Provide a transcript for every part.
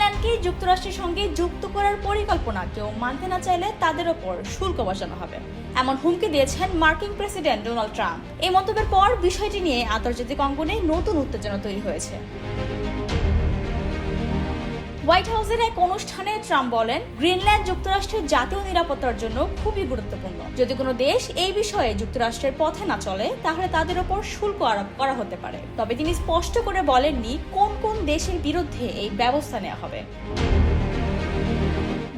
গ্রিনল্যান্ডকে যুক্তরাষ্ট্রের সঙ্গে যুক্ত করার পরিকল্পনা কেউ মানতে না চাইলে তাদের ওপর শুল্ক বসানো হবে। এমন হুমকি দিয়েছেন মার্কিন প্রেসিডেন্ট ডোনাল্ড ট্রাম্প। এই মন্তব্যের পর বিষয়টি নিয়ে আন্তর্জাতিক অঙ্গনে নতুন উত্তেজনা তৈরি হয়েছে। হোয়াইট হাউসের এক অনুষ্ঠানে ট্রাম্প বলেন, গ্রিনল্যান্ড যুক্তরাষ্ট্রের জাতীয় নিরাপত্তার জন্য খুবই গুরুত্বপূর্ণ। যদি কোনো দেশ এই বিষয়ে যুক্তরাষ্ট্রের পথে না চলে, তাহলে তাদের ওপর শুল্ক আরোপ করা হতে পারে। তবে তিনি স্পষ্ট করে বলেননি কোন কোন দেশের বিরুদ্ধে এই ব্যবস্থা নেওয়া হবে।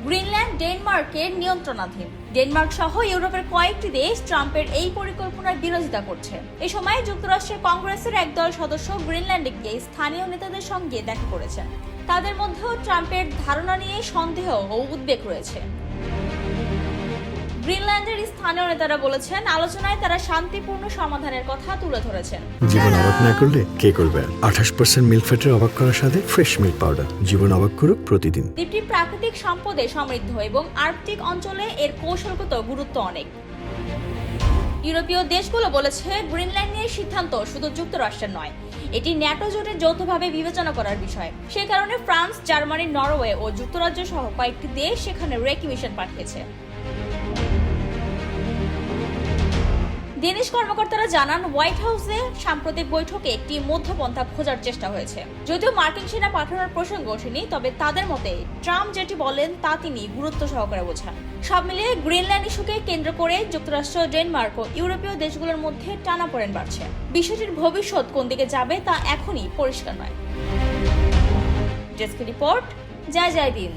গ্রিনল্যান্ড ডেনমার্কের নিয়ন্ত্রণাধীন। ডেনমার্ক সহ ইউরোপের কয়েকটি দেশ ট্রাম্পের এই পরিকল্পনার বিরোধিতা করছে। এ সময় যুক্তরাষ্ট্রের কংগ্রেসের একদল সদস্য গ্রিনল্যান্ডে গিয়ে স্থানীয় নেতাদের সঙ্গে দেখা করেছেন। তাদের মধ্যেও ট্রাম্পের ধারণা নিয়ে সন্দেহ ও উদ্বেগ রয়েছে। গ্রিনল্যান্ডের স্থানীয় নেতারা বলেছেন আলোচনায় তারা শান্তিপূর্ণ সমাধানের কথা তুলে ধরেছেন। জীবন অবাক না করলে কে করবে আঠাশ পার্সেন্ট মিল্ক ফ্যাটের অবাক করার সাথে ফ্রেশ মিল্ক পাউডার জীবন অবাক করুক প্রতিদিন। দ্বীপটি প্রাকৃতিক সম্পদে সমৃদ্ধ এবং আর্কটিক অঞ্চলে এর কৌশলগত গুরুত্ব অনেক। ইউরোপীয় দেশগুলো বলেছে গ্রিনল্যান্ড নিয়ে সিদ্ধান্ত শুধু যুক্তরাষ্ট্রের নয়। এটি ন্যাটো জোটে যৌথভাবে বিবেচনা করার বিষয়। সে কারণে ফ্রান্স, জার্মানি, নরওয়ে ও যুক্তরাজ্য সহ কয়েকটি দেশ সেখানে রেকি মিশন পাঠিয়েছে। ডেনিশ কর্মকর্তারা জানান, হোয়াইট হাউসে সাম্প্রতিক বৈঠকে একটি মধ্যপন্থা খোঁজার চেষ্টা হয়েছে। যদিও মার্কিন সেনা পাঠানোর প্রসঙ্গ ওঠেনি, তবে তাদের মতে ট্রাম্প যেটি বলেন, তা তিনি গুরুত্ব সহকারে বোঝান। সব মিলিয়ে গ্রিনল্যান্ড ইস্যুকে কেন্দ্র করে যুক্তরাষ্ট্র, ডেনমার্ক ও ইউরোপীয় দেশগুলোর মধ্যে টানাপোড়েন বাড়ছে। বিষয়টির ভবিষ্যৎ কোন দিকে যাবে তা এখনই পরিষ্কার নয়। ডেস্ক রিপোর্ট, জয় জয় দিন